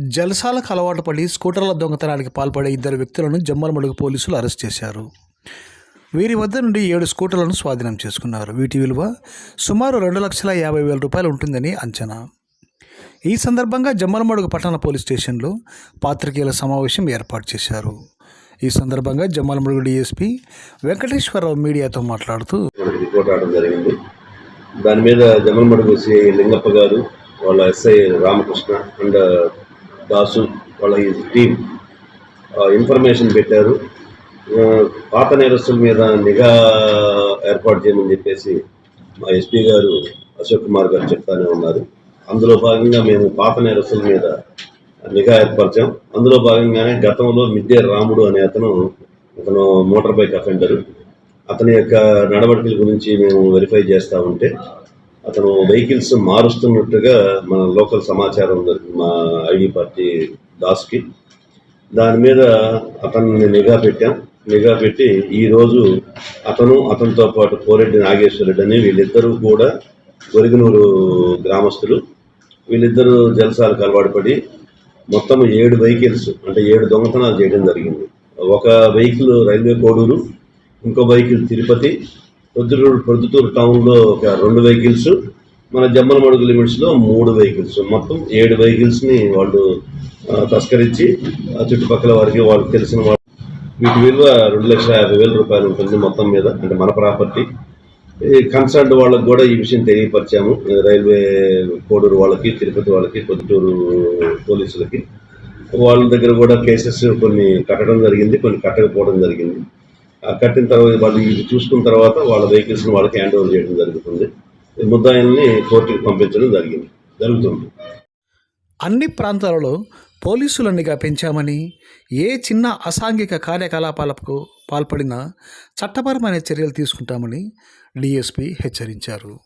జలసాలకు అలవాటు పడి స్కూటర్ల దొంగతనానికి పాల్పడే ఇద్దరు వ్యక్తులను జమ్మలమడుగు పోలీసులు అరెస్ట్ చేశారు. వీరి వద్ద నుండి ఏడు స్కూటర్లను స్వాధీనం చేసుకున్నారు. వీటి విలువ సుమారు రెండు లక్షల యాభై వేల రూపాయలు ఉంటుందని అంచనా. ఈ సందర్భంగా జమ్మలమడుగు పట్టణ పోలీస్ స్టేషన్లో పాత్రికేయుల సమావేశం ఏర్పాటు చేశారు. ఈ సందర్భంగా జమ్మలమడుగు డీఎస్పీ వెంకటేశ్వరరావు మీడియాతో మాట్లాడుతూ జరిగింది. దాని మీద జమ్మలమడుగు సిఐ లింగప్ప గారు వాళ్ళ ఎస్ఐ రామకృష్ణ అండ్ దాసు వాళ్ళ ఈ టీం ఇన్ఫర్మేషన్ పెట్టారు. పాత నేరస్తుల మీద నిఘా ఏర్పాటు చేయమని చెప్పేసి మా ఎస్పీ గారు అశోక్ కుమార్ గారు చెప్తానే ఉన్నారు. అందులో భాగంగా మేము పాత నేరస్తుల మీద నిఘా ఏర్పరిచాం. అందులో భాగంగానే గతంలో మిద్దే రాముడు అనే అతను అతను మోటార్ బైక్ అఫెండరు. అతని యొక్క నడవడికల గురించి మేము వెరిఫై చేస్తూ ఉంటే అతను వెహికల్స్ మారుస్తున్నట్టుగా మన లోకల్ సమాచారం మా ఐడి పార్టీ దాస్కి. దాని మీద అతన్ని నిఘా పెట్టాం. నిఘా పెట్టి ఈరోజు అతను అతనితో పాటు పోరెడ్డి నాగేశ్వరుడు అని వీళ్ళిద్దరూ కూడా గొరిగనూరు గ్రామస్తులు. వీళ్ళిద్దరూ జలసాలకు అలవాటు పడి మొత్తం ఏడు వెహికల్స్ అంటే ఏడు దొంగతనాలు చేయడం జరిగింది. ఒక వెహికల్ రైల్వే కోడూరు ఇంకో వెహికల్ తిరుపతి ప్రొద్దుటూరు ప్రొద్దుటూరు టౌన్లో ఒక రెండు వెహికల్స్ మన జమ్మలమడుగు లిమిట్స్లో మూడు వెహికల్స్ మొత్తం ఏడు వెహికల్స్ని వాళ్ళు తస్కరించి ఆ చుట్టుపక్కల వారికి వాళ్ళకి తెలిసిన వాళ్ళు. వీటి విలువ రెండు లక్షల యాభై వేల రూపాయలు ఉంటుంది మొత్తం మీద అంటే మన ప్రాపర్టీ ఈ కన్సర్న్ వాళ్ళకి కూడా ఈ విషయం తెలియపరిచాము. రైల్వే కోడూరు వాళ్ళకి తిరుపతి వాళ్ళకి పొద్దుటూరు పోలీసులకి. వాళ్ళ దగ్గర కూడా కేసెస్ కొన్ని కట్టడం జరిగింది కొన్ని కట్టకపోవడం జరిగింది. కట్టిన తర్వాత వాళ్ళు ఇది చూసుకున్న తర్వాత వాళ్ళ వెహికల్స్ని వాళ్ళకి హ్యాండ్ ఓవర్ చేయడం జరుగుతుంది. ముద్దాయిల్ని కోర్టుకి పంపించడం జరిగింది. జరుగుతుంది. అన్ని ప్రాంతాలలో పోలీసుల నిఘా పెంచామని ఏ చిన్న అసాంఘిక కార్యకలాపాలకు పాల్పడినా చట్టపరమైన చర్యలు తీసుకుంటామని డిఎస్పి హెచ్చరించారు.